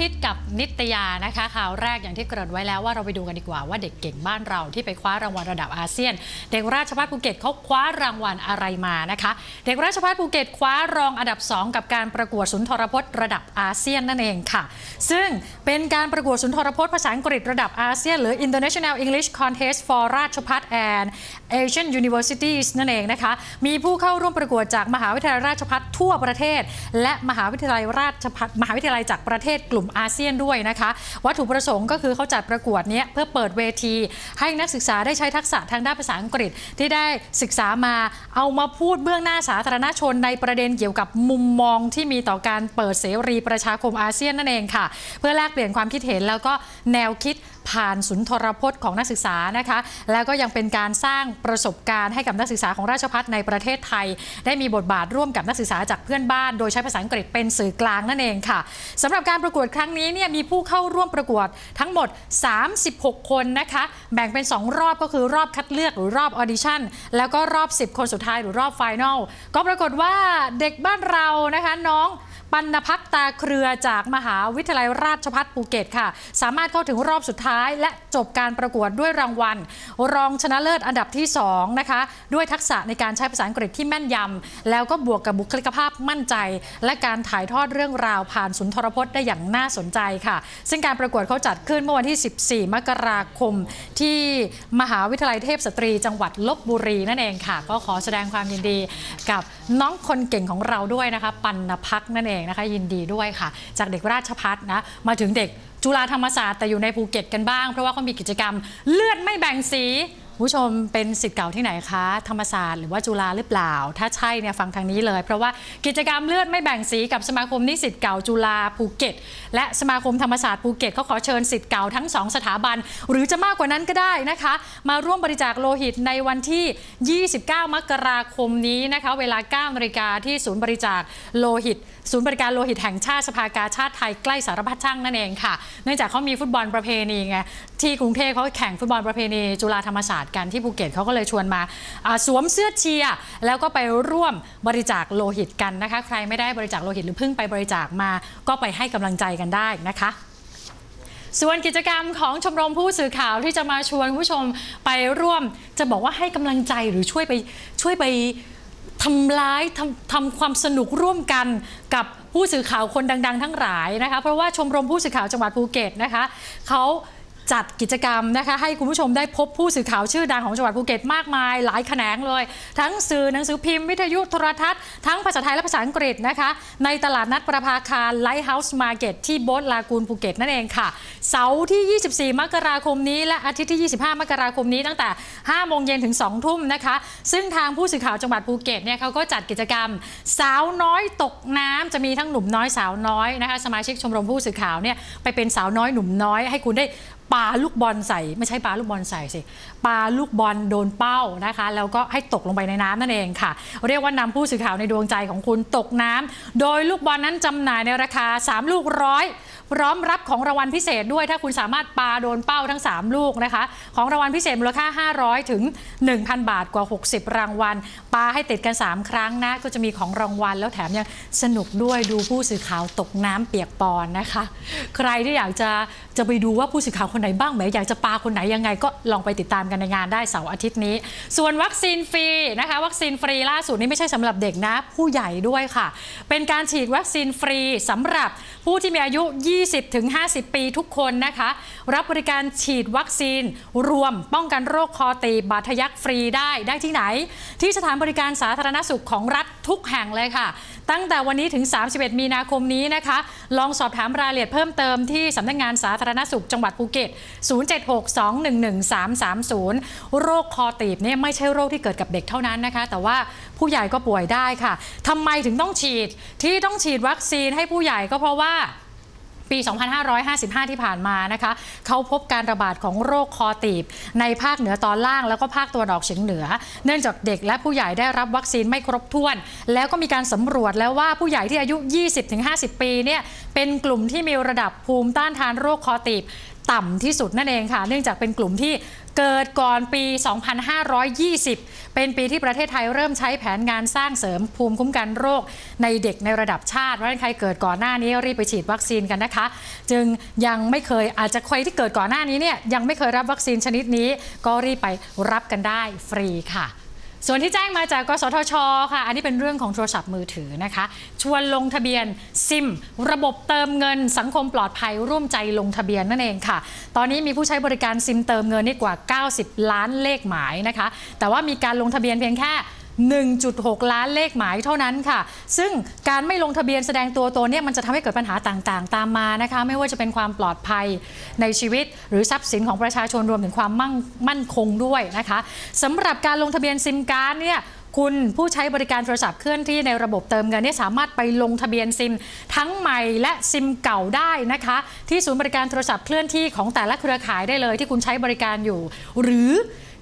ทิศกับ นิตยานะคะข่าวแรกอย่างที่เกริ่นไว้แล้วว่าเราไปดูกันดีกว่าว่าเด็กเก่งบ้านเราที่ไปคว้ารางวัลระดับอาเซียน เด็กราชภัฏภูเก็ตเขาคว้ารางวัลอะไรมานะคะ เด็กราชภัฏภูเก็ตคว้ารองอันดับ 2 กับการประกวดสุนทรพจน์ระดับอาเซียนนั่นเองค่ะ ซึ่งเป็นการประกวดสุนทรพจน์ภาษาอังกฤษระดับอาเซียน หรือ International English Contest for ราชภัฏ and Asian Universities นั่นเองนะคะมีผู้เข้าร่วมประกวดจากมหาวิทยาลัยราชภัฏทั่วประเทศ และมหาวิทยาลัยราชภัฏมหาวิทยาลัยจากประเทศกลุ่มอาเซียนด้วยนะคะ วัตถุประสงค์ก็คือเขาจัดประกวดนี้เพื่อเปิดเวที ให้นักศึกษาได้ใช้ทักษะทางด้านภาษาอังกฤษที่ได้ศึกษามาเอามาพูดเบื้องหน้าสาธารณชนในประเด็นเกี่ยวกับมุมมองที่มีต่อการเปิดเสรีประชาคมอาเซียนนั่นเองค่ะ เพื่อแลกเปลี่ยนความคิดเห็นแล้วก็แนวคิด ผ่านสุนทรพจน์ของนักศึกษานะคะ แล้วก็ยังเป็นการสร้างประสบการณ์ให้กับนักศึกษาของราชพัฒในประเทศไทย ได้มีบทบาทร่วมกับนักศึกษาจากเพื่อนบ้าน โดยใช้ภาษาอังกฤษเป็นสื่อกลางนั่นเองค่ะสำหรับการประกวดครั้งนี้เนี่ยมีผู้เข้าร่วมประกวดทั้งหมด 36 คนนะคะ แบ่งเป็น 2 รอบก็คือรอบคัดเลือกหรือรอบออดิชั่นแล้วก็รอบ 10 คนสุดท้ายหรือรอบไฟนลก็ปรากฏว่าเด็กบ้านเรานะคะน้อง ปัณพักตาเครือจากมหาวิทยาลัยราชภัฏภูเก็ตค่ะ สามารถเข้าถึงรอบสุดท้าย และจบการประกวดด้วยรางวัล รองชนะเลิศอันดับที่ 2 นะคะ ด้วยทักษะในการใช้ภาษาอังกฤษที่แม่นยำ แล้วก็บวกกับบุคลิกภาพมั่นใจ และการถ่ายทอดเรื่องราวผ่านสุนทรพจน์ได้อย่างน่าสนใจค่ะ ซึ่งการประกวดเขาจัดขึ้นเมื่อวันที่ 14 มกราคม ที่มหาวิทยาลัยเทพสตรี จังหวัดลบบุรีนั่นเองค่ะ ก็ขอแสดงความยินดีกับน้องคนเก่งของเราด้วยนะคะ ปัณพักนั่นเองนะคะยินดีด้วยค่ะ จากเด็กราชพัฒนะมาถึงเด็กจุฬาธรรมศาสตร์แต่อยู่ในภูเก็ตกันบ้าง เพราะว่าเขามีกิจกรรมเลือดไม่แบ่งสี ผู้ชมเป็นสิทธิ์เก่าที่ไหนคะ ธรรมศาสตร์หรือว่าจุฬาหรือเปล่า ถ้าใช่เนี่ยฟังทางนี้เลย เพราะว่ากิจกรรมเลือดไม่แบ่งสีกับสมาคมนิสิตเก่าจุฬาภูเก็ต และสมาคมธรรมศาสตร์ภูเก็ตเขาขอเชิญสิทธิ์เก่าทั้งสองสถาบัน หรือจะมากกว่านั้นก็ได้นะคะ มาร่วมบริจาคโลหิตในวันที่ 29 มกราคมนี้นะคะเวลา9นาฬิกาที่ศูนย์บริจาคโลหิต ศูนย์บริการโลหิตแห่งชาติสภากาชาติไทยใกล้สารพัดช่างนั่นเองค่ะเนื่องจากเขามีฟุตบอลประเพณีไงที่กรุงเทพเขาแข่งฟุตบอลประเพณีจุฬาธรรมศาสตร์กันที่ภูเก็ตเขาก็เลยชวนมาสวมเสื้อเชียร์แล้วก็ไปร่วมบริจาคโลหิตกันนะคะ ใครไม่ได้บริจาคโลหิตหรือเพิ่งไปบริจาคมา ก็ไปให้กำลังใจกันได้นะคะส่วนกิจกรรมของชมรมผู้สื่อข่าวที่จะมาชวนผู้ชมไปร่วม จะบอกว่าให้กำลังใจหรือช่วยไปช่วยไปทำร้ายทำทำความสนุกร่วมกันกับผู้สื่อข่าวคนดัง ๆ ทั้งหลายนะคะ เพราะว่าชมรมผู้สื่อข่าวจังหวัดภูเก็ตนะคะเขา จัดกิจกรรมนะคะให้คุณผู้ชมได้พบผู้สื่อข่าวชื่อดังของจังหวัดภูเก็ตมากมาย หลายแขนงเลย ทั้งสื่อหนังสือพิมพ์วิทยุโทรทัศน์ ทั้งภาษาไทยและภาษาอังกฤษนะคะ ในตลาดนัดประภาคาร Lighthouse Market ที่โบสลากูนภูเก็ตนั่นเองค่ะ เสาร์ที่ 24 มกราคมนี้และอาทิตย์ที่ 25 มกราคมนี้ตั้งแต่ 5 โมงเย็นถึง 2 ทุ่มนะคะ ซึ่งทางผู้สื่อข่าวจังหวัดภูเก็ตเนี่ยเขาก็จัดกิจกรรม สาวน้อยตกน้ำจะมีทั้งหนุ่มน้อยสาวน้อยนะคะสมาชิกชมรมผู้สื่อข่าวเนี่ยไปเป็นสาวน้อยหนุ่มน้อยให้คุณได้ ปาลูกบอลใส่ไม่ใช่ปาลูกบอลใส่สิปาลูกบอลโดนเป้านะคะ แล้วก็ให้ตกลงไปในน้ำนั่นเองค่ะ เรียกว่านำผู้สื่อข่าวในดวงใจของคุณตกน้ำโดยลูกบอลนั้นจำหน่ายในราคา 3 ลูกร้อย พร้อมรับของรางวัลพิเศษด้วยถ้าคุณสามารถปาโดนเป้าทั้ง 3 ลูกนะคะ ของรางวัลพิเศษมูลค่า 500 ถึง 1,000 บาทกว่า 60 รางวัล ปาให้ติดกัน 3 ครั้งนะ ก็จะมีของรางวัลแล้วแถมยังสนุกด้วยดูผู้สื่อข่าวตกน้ำเปียกปอนนะคะ ใครที่อยากจะจะไปดูว่าผู้สื่อข่าวคนไหนบ้างแหมอยากจะปาคนไหนยังไงก็ลองไปติดตามกันในงานได้เสาร์อาทิตย์นี้ ส่วนวัคซีนฟรีนะคะ วัคซีนฟรีล่าสุดนี้ไม่ใช่สำหรับเด็กนะ ผู้ใหญ่ด้วยค่ะ เป็นการฉีดวัคซีนฟรีสำหรับผู้ที่มีอายุ20-50 ปีทุกคนนะคะ รับบริการฉีดวัคซีน รวมป้องกันโรคคอตีบบาดทะยักฟรีได้ได้ที่ไหน ที่สถานบริการสาธารณสุขของรัฐทุกแห่งเลยค่ะ ตั้งแต่วันนี้ถึง 31 มีนาคมนี้นะคะ ลองสอบถามรายละเอียดเพิ่มเติมที่สำนักงานสาธารณสุขจังหวัดภูเก็ต 0762111330 โรคคอตีบเนี่ยไม่ใช่โรคที่เกิดกับเด็กเท่านั้นนะคะ แต่ว่าผู้ใหญ่ก็ป่วยได้ค่ะทำไมถึงต้องฉีดที่ต้องฉีดวัคซีนให้ผู้ใหญ่ก็เพราะว่า ปี 2555 ที่ผ่านมานะคะเขาพบการระบาดของโรคคอตีบ ในภาคเหนือตอนล่างแล้วก็ภาคตะวันออกเฉียงเหนือ เนื่องจากเด็กและผู้ใหญ่ได้รับวัคซีนไม่ครบถ้วน แล้วก็มีการสำรวจแล้วว่าผู้ใหญ่ที่อายุ 20-50 ปีเนี่ยเป็นกลุ่มที่มีระดับภูมิต้านทานโรคคอตีบ ต่ำที่สุดนั่นเองค่ะ เนื่องจากเป็นกลุ่มที่เกิดก่อนปี 2520 เป็นปีที่ประเทศไทยเริ่มใช้แผนงานสร้างเสริมภูมิคุ้มกันโรคในเด็กในระดับชาติเพราะฉะนั้นใครเกิดก่อนหน้านี้รีบไปฉีดวัคซีนกันนะคะ จึงยังไม่เคยอาจจะใครที่เกิดก่อนหน้านี้เนี่ยยังไม่เคยรับวัคซีนชนิดนี้ ก็รีบไปรับกันได้ฟรีค่ะ ส่วนที่แจ้งมาจากกสทช ค่ะ อันนี้เป็นเรื่องของโทรศัพท์มือถือนะคะ ชวนลงทะเบียนซิม ระบบเติมเงิน สังคมปลอดภัยร่วมใจลงทะเบียนนั่นเองค่ะ ตอนนี้มีผู้ใช้บริการซิมเติมเงินนี่กว่า 90 ล้านเลขหมายนะคะ แต่ว่ามีการลงทะเบียนเพียงแค่ 1.6 ล้านเลขหมายเท่านั้นค่ะ ซึ่งการไม่ลงทะเบียนแสดงตัวตนเนี่ยมันจะทำให้เกิดปัญหาต่างๆ ตามมานะคะ ไม่ว่าจะเป็นความปลอดภัยในชีวิต หรือทรัพย์สินของประชาชนรวมถึงความมั่งมั่นคงด้วยนะคะสำหรับการลงทะเบียนซิมการ์ดเนี่ยคุณผู้ใช้บริการโทรศัพท์เคลื่อนที่ในระบบเติมเงินเนี่ยสามารถไปลงทะเบียนซิม ทั้งใหม่และซิมเก่าได้นะคะ ที่ศูนย์บริการโทรศัพท์เคลื่อนที่ของแต่ละเครือข่ายได้เลยที่คุณใช้บริการอยู่ หรือ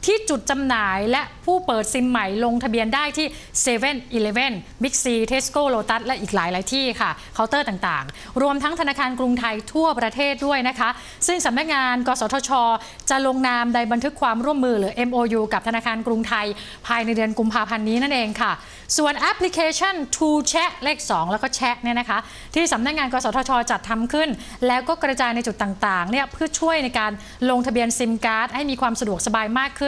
ที่จุดจำหน่ายและผู้เปิดซิมใหม่ลงทะเบียนได้ที่7 e เ e ่ e อ Big C Tesco Lotus และอีกหลายหลายที่ค่ะเคาน์เตอร์ต่างๆ รวมทั้งธนาคารกรุงไทยทั่วประเทศด้วยนะคะ ซึ่งสำนักงาน กสทช จะลงนามในบันทึกความร่วมมือหรือ MOU กับธนาคารกรุงไทย ภายในเดือนกุมภาพันธ์นี้นั่นเองค่ะ ส่วนแอปพลิเคชัน To Check เลข 2 แล้วก็แช k เนี่ยนะคะที่สำนักงานกสทช จัดทำขึ้น แล้วก็กระจายในจุดต่างๆเนี่ยเพื่อช่วยในการลงทะเบียนซิมการ์ดให้มีความสะดวกสบายมากขึ้น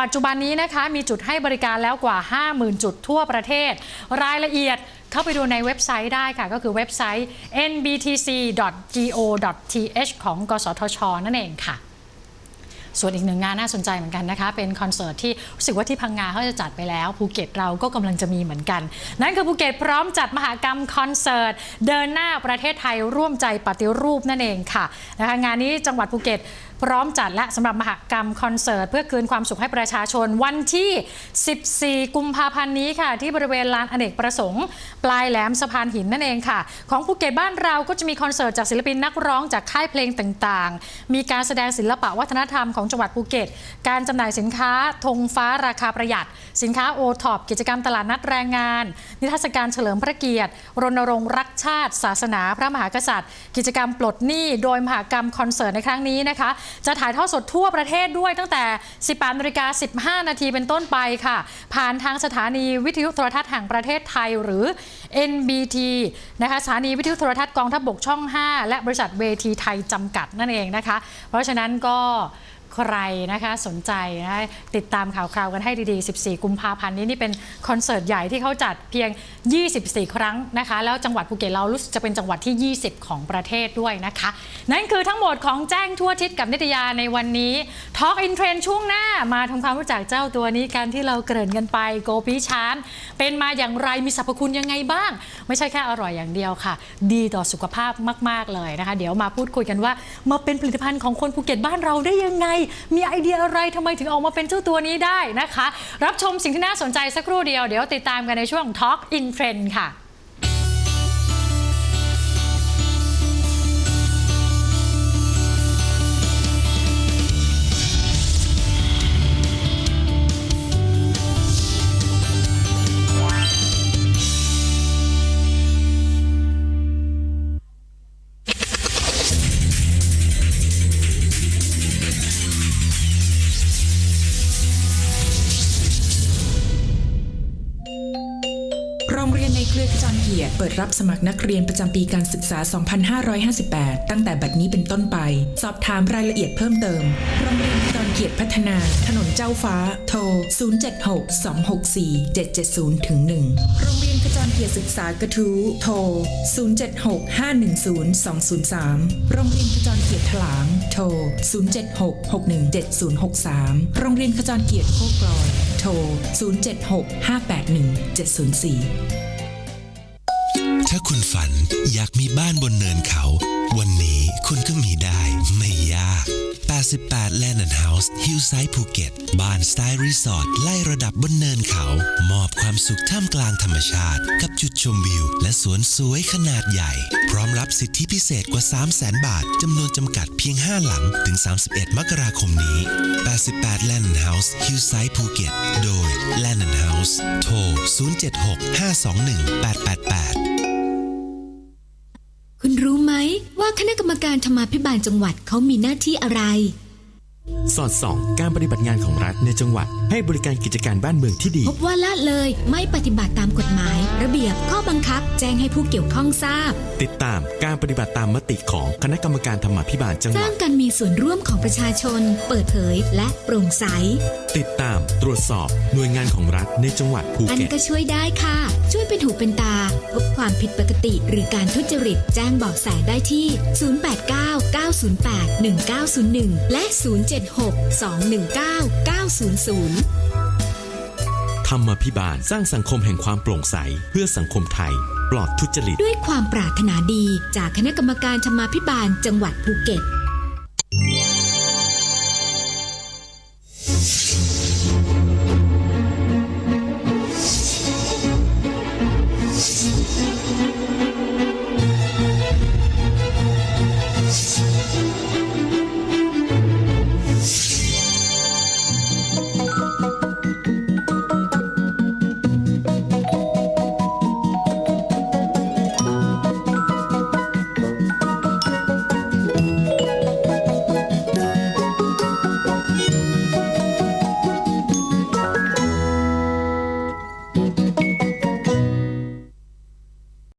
ปัจจุบันนี้นะคะมีจุดให้บริการแล้วกว่า 50,000 จุดทั่วประเทศ รายละเอียดเข้าไปดูในเว็บไซต์ได้ค่ะ ก็คือเว็บไซต์ nbtc.go.th ของ กสทช นั่นเองค่ะส่วนอีกหนึ่งงานน่าสนใจเหมือนกันนะคะ เป็นคอนเสิร์ตที่รู้สึกว่าที่พังงาเขาจะจัดไปแล้ว ภูเก็ตเราก็กำลังจะมีเหมือนกัน นั่นคือภูเก็ตพร้อมจัดมหากรรมคอนเสิร์ต เดินหน้าประเทศไทยร่วมใจปฏิรูปนั่นเองค่ะนะคะงานนี้จังหวัดภูเก็ต พร้อมจัดและสำหรับมหกรรมคอนเสิร์ต เพื่อคืนความสุขให้ประชาชนวันที่ 14 กุมภาพันธ์นี้ค่ะ ที่บริเวณลานอเนกประสงค์ ปลายแหลมสะพานหินนั่นเองค่ะ ของภูเก็ตบ้านเราก็จะมีคอนเสิร์ตจากศิลปินนักร้องจากค่ายเพลงต่างๆ มีการแสดงศิลปะวัฒนธรรมของจังหวัดภูเก็ต การจำหน่ายสินค้าธงฟ้าราคาประหยัด สินค้าโอท็อปกิจกรรมตลาดนัดแรงงาน นิทรรศการเฉลิมพระเกียรติ รณรงค์รักชาติ ศาสนา พระมหากษัตริย์ กิจกรรมปลดหนี้โดยมหากรรมคอนเสิร์ตในครั้งนี้นะคะจะถ่ายทอดสดทั่วประเทศด้วยตั้งแต่ 18นาฬิกา15 นาทีเป็นต้นไปค่ะ ผ่านทางสถานีวิทยุโทรทัศน์แห่งประเทศไทยหรือ NBT นะคะสถานีวิทยุโทรทัศน์กองทัพบกช่อง 5 และบริษัทเวทีไทยจำกัดนั่นเองนะคะ เพราะฉะนั้นก็ ใครนะคะสนใจนะติดตามข่าวคราวกันให้ดีๆ 14 กุมภาพันธ์นี้นี่เป็นคอนเสิร์ตใหญ่ที่เขาจัดเพียง 24 ครั้งนะคะ แล้วจังหวัดภูเก็ตเรารู้สึกจะเป็นจังหวัดที่ 20 ของประเทศด้วยนะคะ นั่นคือทั้งหมดของแจ้งทั่วทิศกับนิตยาในวันนี้ Talk in Trend ช่วงหน้ามาทำความรู้จักเจ้าตัวนี้กันที่เราเกริ่นกันไปโกปีชานเป็นมาอย่างไรมีสรรพคุณยังไงบ้าง ไม่ใช่แค่อร่อยอย่างเดียวค่ะ ดีต่อสุขภาพมาก ๆเลยนะคะ เดี๋ยวมาพูดคุยกันว่ามาเป็นผลิตภัณฑ์ของคนภูเก็ตบ้านเราได้ยังไงมีไอเดียอะไรทำไมถึงออกมาเป็นเจ้าตัวนี้ได้นะคะ รับชมสิ่งที่น่าสนใจสักครู่เดียว เดี๋ยวติดตามกันในช่วง Talk in Trend ค่ะ เปิดรับสมัครนักเรียนประจำปีการศึกษา 2558 ตั้งแต่บัดนี้เป็นต้นไป สอบถามรายละเอียดเพิ่มเติม โรงเรียนตอนเกียรติพัฒนา ถนนเจ้าฟ้า โทร 076 264 770ถึง1โรงเรียนขจรเกียรติศึกษากระทู้โทร 076 510 203 โรงเรียนขจรเกียรติถลาง โทร 076 617063 โรงเรียนขจรเกียรติโคกรอยโทร 076 581 704 ถ้าคุณฝันอยากมีบ้านบนเนินเขา วันนี้คุณก็มีได้ไม่ยาก 88 Land and House Hillside ภูเก็ตบ้านสไตล์รีสอร์ทไล่ระดับบนเนินเขา มอบความสุขท่ามกลางธรรมชาติ กับจุดชมวิว และสวนสวยขนาดใหญ่ พร้อมรับสิทธิพิเศษกว่า 300,000บาทจำนวนจำกัดเพียง 5 หลัง ถึง 31 มกราคมนี้ 88 Land and House Hillside ภูเก็ตโดย Land and House โทร 076 521 888 คณะกรรมการธรรมาภิบาลจังหวัดเขามีหน้าที่อะไร สอดส่อง การปฏิบัติงานของรัฐในจังหวัด ให้บริการกิจการบ้านเมืองที่ดี พบว่าละเลยไม่ปฏิบัติตามกฎหมาย ระเบียบข้อบังคับ แจ้งให้ผู้เกี่ยวข้องทราบ ติดตามการปฏิบัติตามมติของคณะกรรมการธรรมาภิบาลจังหสวัร้าดงการมีส่วนร่วมของประชาชน เปิดเผยและโปร่งใส ติดตามตรวจสอบหน่วยงานของรัฐในจังหวัดภูอันเก็ตก็ช่วยได้ค่ะ ช่วยเป็นหูเป็นตา พบความผิดปกติหรือการทุจริตแจ้งเบาะแสได้ที่ 089 908 1901 และ 076 219 900ธรรมพิบาลสร้างสังคมแห่งความโปร่งใส เพื่อสังคมไทย ปลอดทุจริต ด้วยความปรารถนาดีจากคณะกรรมการธรรมพิบาลจังหวัดภูเก็ต